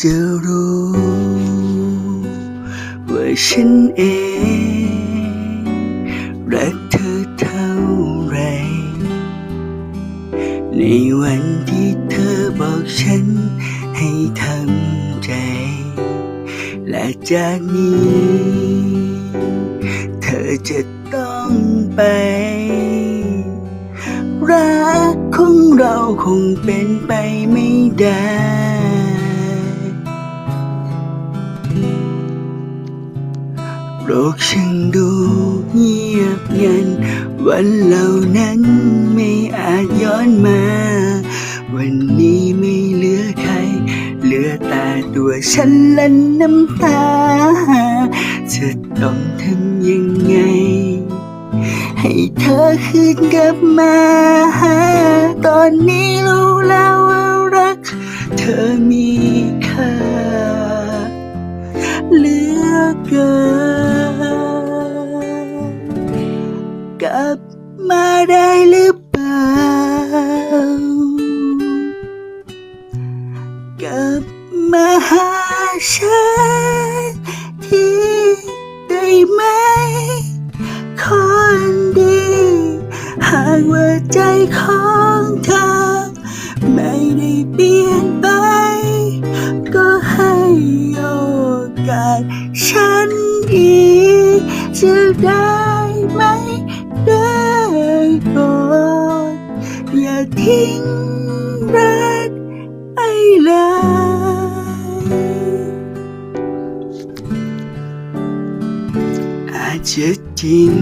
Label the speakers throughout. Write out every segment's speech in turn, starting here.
Speaker 1: จะรู้ ว่าฉันเอง รักเธอเท่าไร ในวันที่เธอบอกฉันให้ทำใจ และจากนี้ เธอจะต้องไป รักของเราคงเป็นไปไม่ได้ โลกช่างดูเงียบงัน วันเหล่านั้นไม่อาจย้อนมา วันนี้ไม่เหลือใคร เหลือแต่ตัวฉันและน้ำตา จะต้องทำยังไง ให้เธอคืนกลับมา ตอนนี้รู้แล้วว่ารัก เธอมีค่าเหลือเกิน กลับมาได้หรือเปล่า กลับมาหาฉันที่ได้ไหม คนดี หากว่าใจของเธอ ไม่ได้เปลี่ยนไป ก็ให้โอกาสฉันอีกจะได้ ทิ้งรักไปเลยอาจจะจริง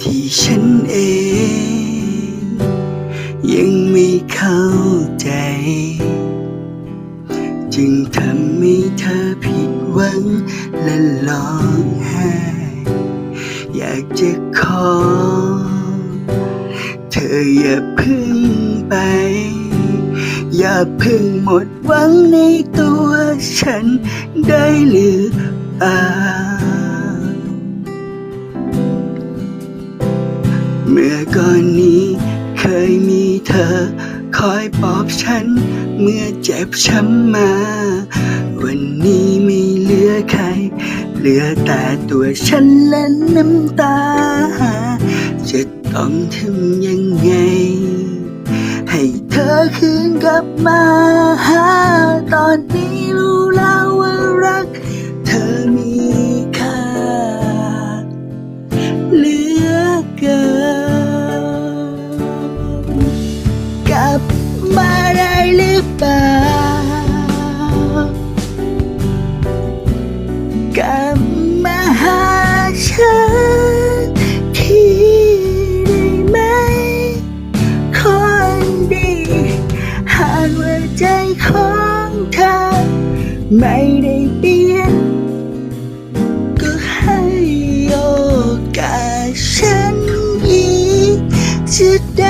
Speaker 1: ที่ฉันเอง ยังไม่เข้าใจ จึงทำให้เธอผิดหวังและร้องไห้อยากจะขอ ออย่าพึ่งไป อย่าพึ่งหมดหวังในตัวฉันได้หรือเปล่าเมื่อก่อนนี้เคยมีเธอ คอยปลอบฉัน เมื่อเจ็บช้ำมา วันนี้ไม่เหลือใคร เหลือแต่ตัวฉันและน้ำตาจะ ต้องทำยังไง ให้เธอคืนกลับมาหา ตอนนี้รู้แล้วว่ารัก เธอมีค่าเหลือเกินกลับมาได้หรือเปล่ากลับมาหาฉัน ใจของเธอ ไม่ได้เปลี่ยน ก็ให้โอกาสฉันอีกจะได้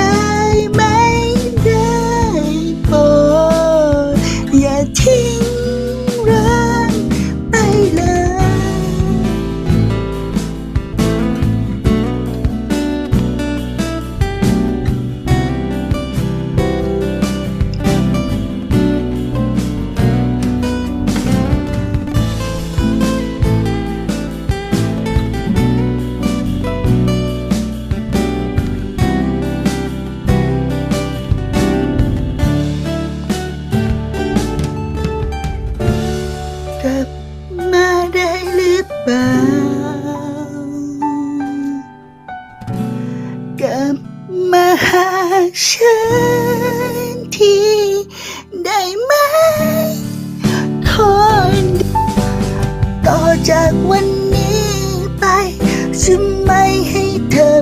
Speaker 1: ได้ไหมคนต่อจากวันนี้ไปฉันไม่ให้เธอ